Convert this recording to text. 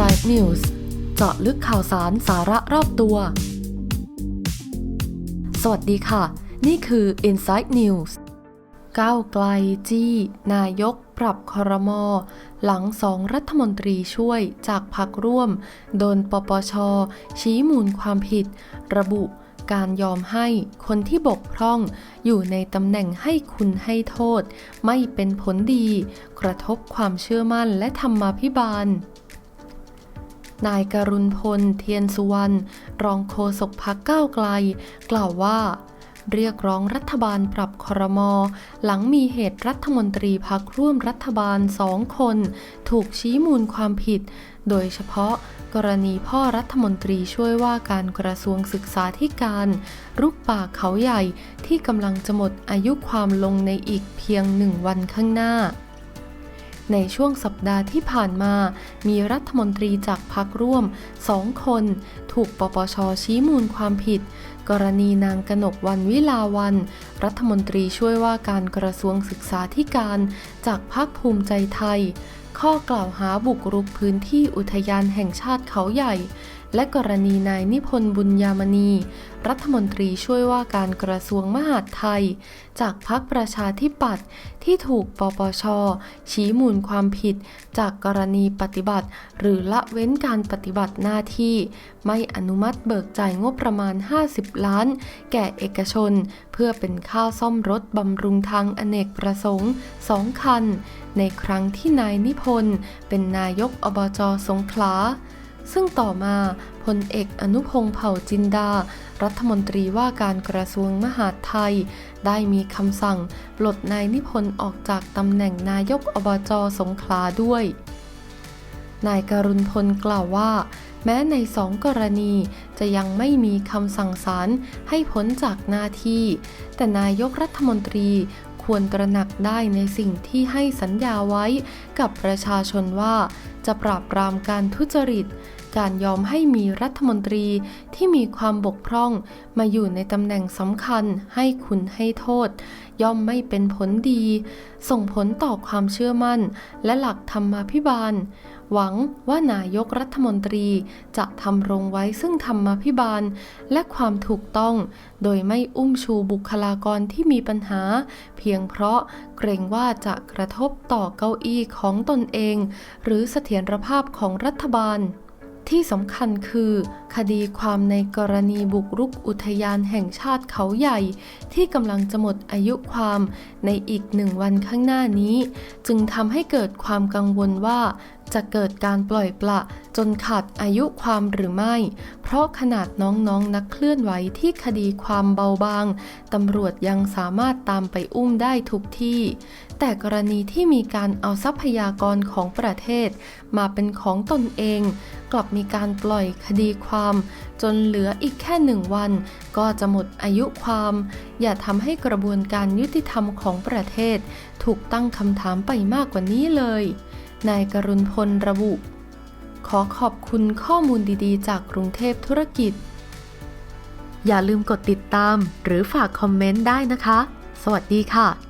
Inside News เจาะลึกข่าวสารสาระรอบตัว สวัสดีค่ะ นี่คือ Inside News ก้าวไกลจี้ นายกปรับคอรมอ หลังสองรัฐมนตรีช่วยจากพักร่วม โดนปปช ชี้มูลความผิด ระบุการยอมให้คนที่บกพร่องอยู่ในตำแหน่งให้คุณให้โทษ ไม่เป็นผลดี กระทบความเชื่อมั่นและธรรมาภิบาล นายการุณพล เทียนสุวรรณ รองโฆษกพักก้าวไกล กล่าวว่า เรียกร้องรัฐบาลปรับครมหลังมีเหตุรัฐมนตรีพักร่วมรัฐบาลสองคน ถูกชี้มูลความผิด โดยเฉพาะกรณีพ่อรัฐมนตรีช่วยว่าการกระทรวงศึกษาธิการ รุกป่าเขาใหญ่ที่กำลังจะหมดอายุความลงในอีกเพียงหนึ่งวันข้างหน้า ในช่วงสัปดาห์ที่ผ่านมา มีรัฐมนตรีจากพักร่วมสองคน ถูกปปชชี้มูลความผิด กรณีนางกนกวันวิลาวัน รัฐมนตรีช่วยว่าการกระทรวงศึกษาธิการจากพักภูมิใจไทย ข้อกล่าวหาบุกรุกพื้นที่อุทยานแห่งชาติเขาใหญ่ และกรณีนายนิพนธ์บุญยามณี รัฐมนตรีช่วยว่าการกระทรวงมหาดไทย จากพรรคประชาธิปัตย์ที่ถูกปปช ชี้มูลความผิด จากกรณีปฏิบัติ หรือละเว้นการปฏิบัติหน้าที่ ไม่อนุมัติเบิกจ่ายงบประมาณ 50 ล้าน แก่เอกชน เพื่อเป็นค่าซ่อมรถบำรุงทางอเนกประสงค์สองคัน ในครั้งที่นายนิพนธ์เป็นนายกอบจสงขลา ซึ่งต่อมาพลเอกอนุพงษ์เผ่าจินดา รัฐมนตรีว่าการกระทรวงมหาดไทย ได้มีคำสั่งปลดนายนิพนธ์ออกจากตำแหน่งนายกอบจสงขลาด้วย นายการุณพลกล่าวว่า แม้ในสองกรณีจะยังไม่มีคำสั่งศาลให้พ้นจากหน้าที่ แต่นายกรัฐมนตรีควรตระหนักได้ในสิ่งที่ให้สัญญาไว้กับประชาชนว่า จะปราบปรามการทุจริต การยอมให้มีรัฐมนตรีที่มีความบกพร่อง มาอยู่ในตำแหน่งสำคัญให้คุณให้โทษ ย่อมไม่เป็นผลดี ส่งผลต่อความเชื่อมั่น และหลักธรรมาภิบาล หวังว่านายกรัฐมนตรีจะทำรงไว้ซึ่งธรรมาภิบาล และความถูกต้อง โดยไม่อุ้มชูบุคลากรที่มีปัญหา เพียงเพราะเกรงว่าจะกระทบต่อเก้าอี้ของตนเอง หรือเสถียรภาพของรัฐบาล ที่สำคัญคือ คดีความในกรณีบุกรุกอุทยานแห่งชาติเขาใหญ่ ที่กำลังจะหมดอายุความในอีกหนึ่งวันข้างหน้านี้ จึงทำให้เกิดความกังวลว่าจะเกิดการปล่อยปละจนขาดอายุความหรือไม่ เพราะขนาดน้องๆนนักเคลื่อนไหวที่คดีความเบาบาง ตำรวจยังสามารถตามไปอุ้มได้ทุกที่ แต่กรณีที่มีการเอาทรัพยากรของประเทศ มาเป็นของตนเอง กลับมีการปล่อยคดีความความจนเหลืออีกแค่หนึ่งวัน ก็จะหมดอายุความ อย่าทำให้กระบวนการยุติธรรมของประเทศ ถูกตั้งคำถามไปมากกว่านี้เลย นายกรุณพลระบุ ขอขอบคุณข้อมูลดีๆ จากกรุงเทพธุรกิจ อย่าลืมกดติดตามหรือฝากคอมเมนต์ได้นะคะ สวัสดีค่ะ